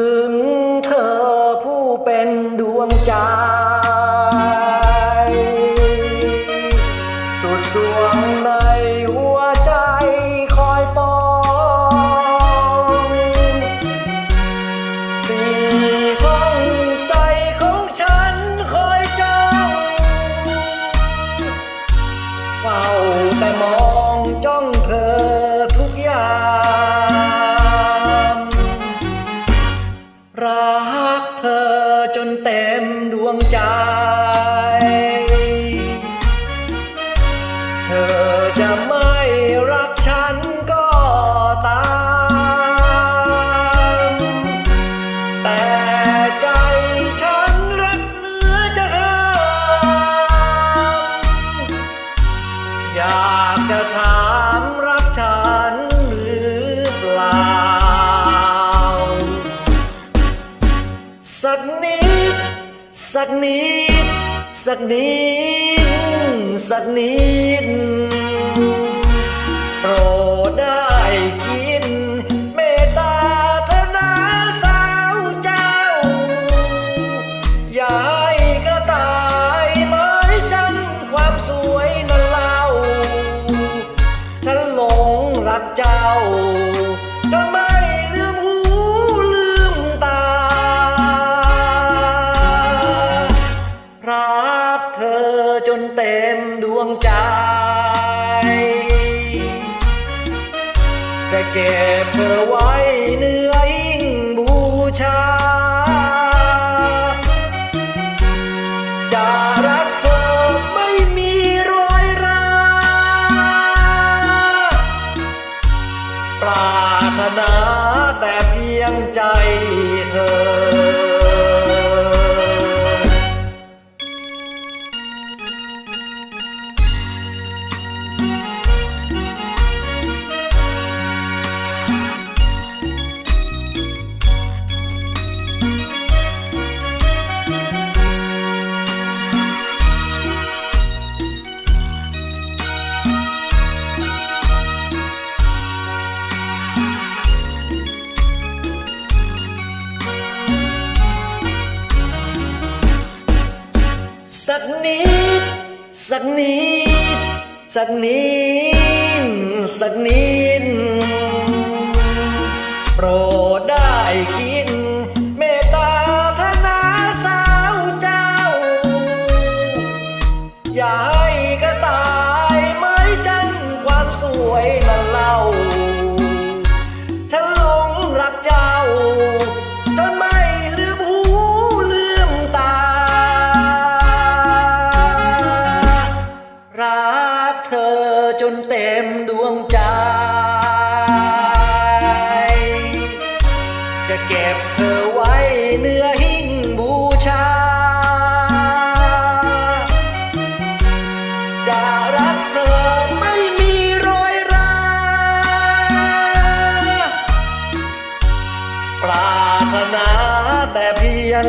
ถึงเธอผู้เป็นดวงใจ สุดสวงในหัวใจคอยปองสีห้องใจของฉันคอยจ้องเฝ้าแต่มอง รักเธอจนเต็มดวงใจ เธอจะไม่รักฉันก็ตาม แต่ใจฉันรักเหลือจะหาอยากจะทำ กนิด สักนิด สักนิด สักนิด โปรดได้คิดเมตตาเธอนาสาวเจ้า อย่าให้กระต่ายไม้จำความสวยนั้นเล่าฉันหลงรักเจ้าจน นเต็มดวงใจ จะเก็บเธอไว้เนื้อยิ่งบูชา จะรักเธอไม่มีรอยราปรารถนาแต่เพียงใจ สักนิด สักนิด สักนิด โปรดได้ค็มดวงใจ จะเก็บเธอไว้เนื้อหิ้งบูชา จะรักเธอไม่มีรอยร้าปรารถนาแต่เพียง